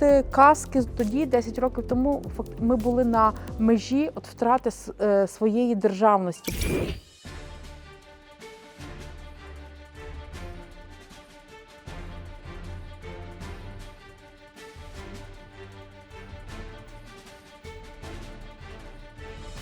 Ти Казки тоді, 10 років тому, ми були на межі от втрати е, своєї державності.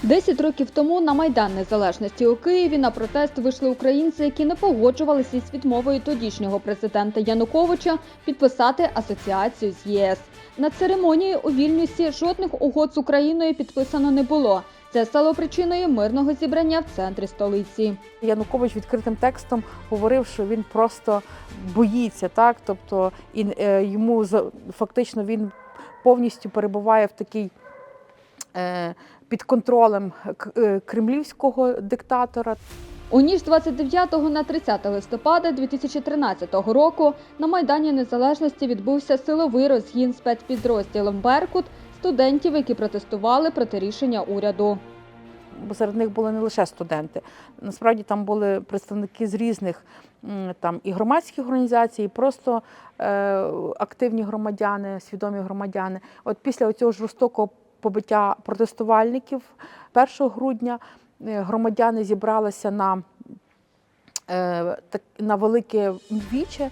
Десять років тому на Майдан Незалежності у Києві на протест вийшли українці, які не погоджувалися із відмовою тодішнього президента Януковича підписати асоціацію з ЄС. На церемонії у Вільнюсі жодних угод з Україною підписано не було. Це стало причиною мирного зібрання в центрі столиці. Янукович відкритим текстом говорив, що він просто боїться, так тобто і е, йому фактично він повністю перебуває в такій е, під контролем е, кремлівського диктатора. У ніч 29 на 30 листопада 2013 року на Майдані Незалежності відбувся силовий розгін спецпідрозділом Беркут студентів, які протестували проти рішення уряду. бо серед них були не лише студенти. Насправді там були представники з різних там і громадських організацій, і просто е, активні громадяни, свідомі громадяни. От після цього жорстокого побиття протестувальників 1 грудня е, громадяни зібралися на, е, на велике віче.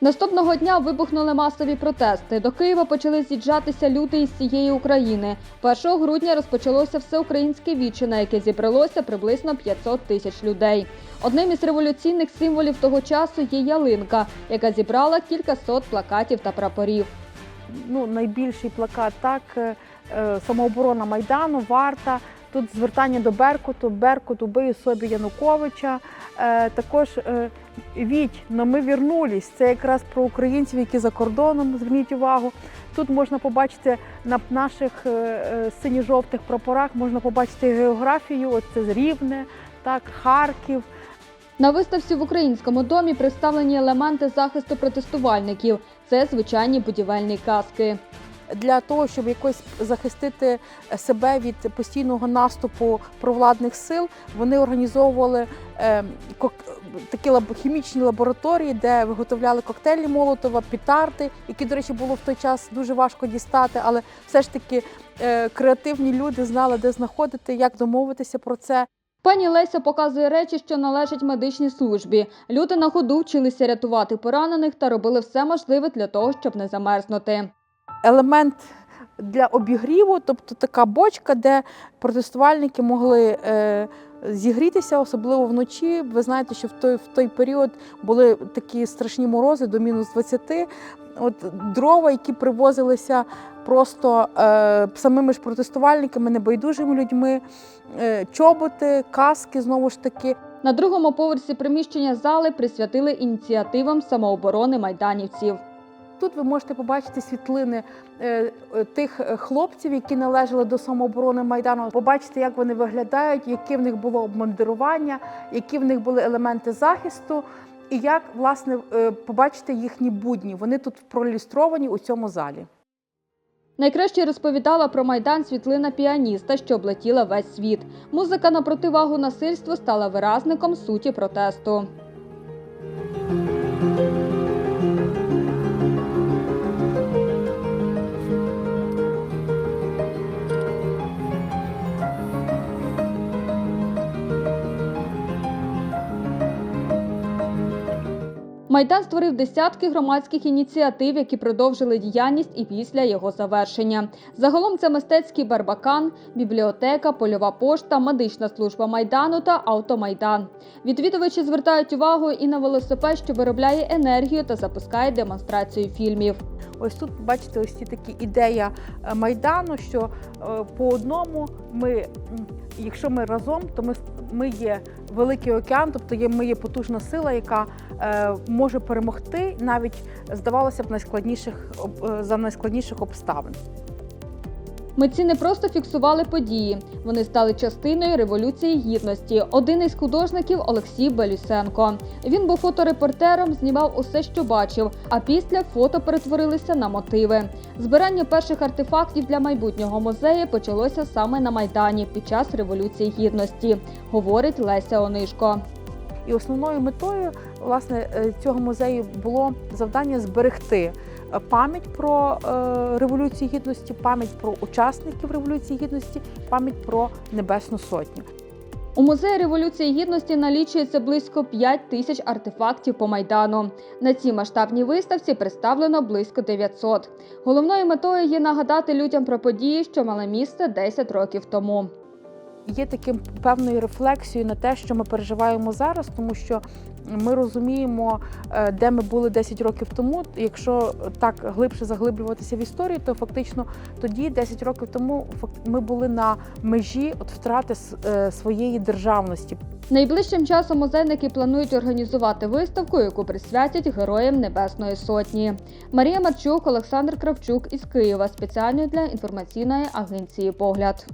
Наступного дня вибухнули масові протести. До Києва почали з'їжджатися люди із всієї України. 1 грудня розпочалося всеукраїнське віче, на яке зібралося приблизно 500 тисяч людей. Одним із революційних символів того часу є ялинка, яка зібрала кількасот плакатів та прапорів. ну, найбільший плакат, так, е, самооборона Майдану, варта. Тут звертання до Беркуту, Беркут убив собі Януковича. Е, також е, Віть, но ми вернулись. Це якраз про українців, які за кордоном, зверніть увагу. Тут можна побачити на наших е, е, синьо-жовтих прапорах, можна побачити географію, от це Рівне, так, Харків. На виставці в українському домі представлені елементи захисту протестувальників. Це звичайні будівельні каски. Для того, щоб якось захистити себе від постійного наступу провладних сил, вони організовували е, такі хімічні лабораторії, де виготовляли коктейлі Молотова, пітарди, які, до речі, було в той час дуже важко дістати, але все ж таки е, креативні люди знали, де знаходити, як домовитися про це. Пані Леся показує речі, що належать медичній службі. Люди на ходу вчилися рятувати поранених та робили все можливе для того, щоб не замерзнути. Елемент для обігріву, тобто така бочка, де протестувальники могли е, зігрітися, особливо вночі. Ви знаєте, що в той, в той період були такі страшні морози до мінус 20. От дрова, які привозилися просто е, самими ж протестувальниками, небайдужими людьми, е, чоботи, каски, знову ж таки. На другому поверсі приміщення зали присвятили ініціативам самооборони майданівців. Тут ви можете побачити світлини е, е, тих е, хлопців, які належали до самооборони Майдану. Побачите, як вони виглядають, яке в них було обмундирування, які в них були елементи захисту, і як власне побачити їхні будні. Вони тут проілюстровані у цьому залі. Найкраще розповідала про майдан світлина піаніста, що облетіла весь світ. Музика на противагу насильству стала виразником суті протесту. Майдан створив десятки громадських ініціатив, які продовжили діяльність і після його завершення. Загалом це мистецький барбакан, бібліотека, польова пошта, медична служба майдану та автомайдан. Відвідувачі звертають увагу і на велосипед, що виробляє енергію та запускає демонстрацію фільмів. Ось тут бачите, ось ці такі ідея е, майдану, що е, по одному ми, якщо ми разом, то ми, ми є великий океан, тобто є, ми є потужна сила, яка е, може перемогти навіть здавалося б найскладніших е, за найскладніших обставин. Митці не просто фіксували події, вони стали частиною революції гідності. Один із художників Олексій Белюсенко. Він був фоторепортером, знімав усе, що бачив. А після фото перетворилися на мотиви. Збирання перших артефактів для майбутнього музею почалося саме на майдані під час революції гідності, говорить Леся Онишко. І основною метою власне е, цього музею було завдання зберегти пам'ять про е, революцію гідності, пам'ять про учасників революції гідності, пам'ять про Небесну Сотню. У музеї революції гідності налічується близько 5 тисяч артефактів по майдану. На цій масштабній виставці представлено близько 900. Головною метою є нагадати людям про події, що мали місце 10 років тому. Є таким певною рефлексією на те, що ми переживаємо зараз, тому що ми розуміємо, е, де ми були 10 років тому. Якщо так глибше заглиблюватися в історію, то фактично тоді, 10 років тому, ми були на межі от втрати е, своєї державності. Найближчим часом музейники планують організувати виставку, яку присвятять Героям Небесної Сотні. Марія Марчук, Олександр Кравчук із Києва спеціально для інформаційної агенції Погляд.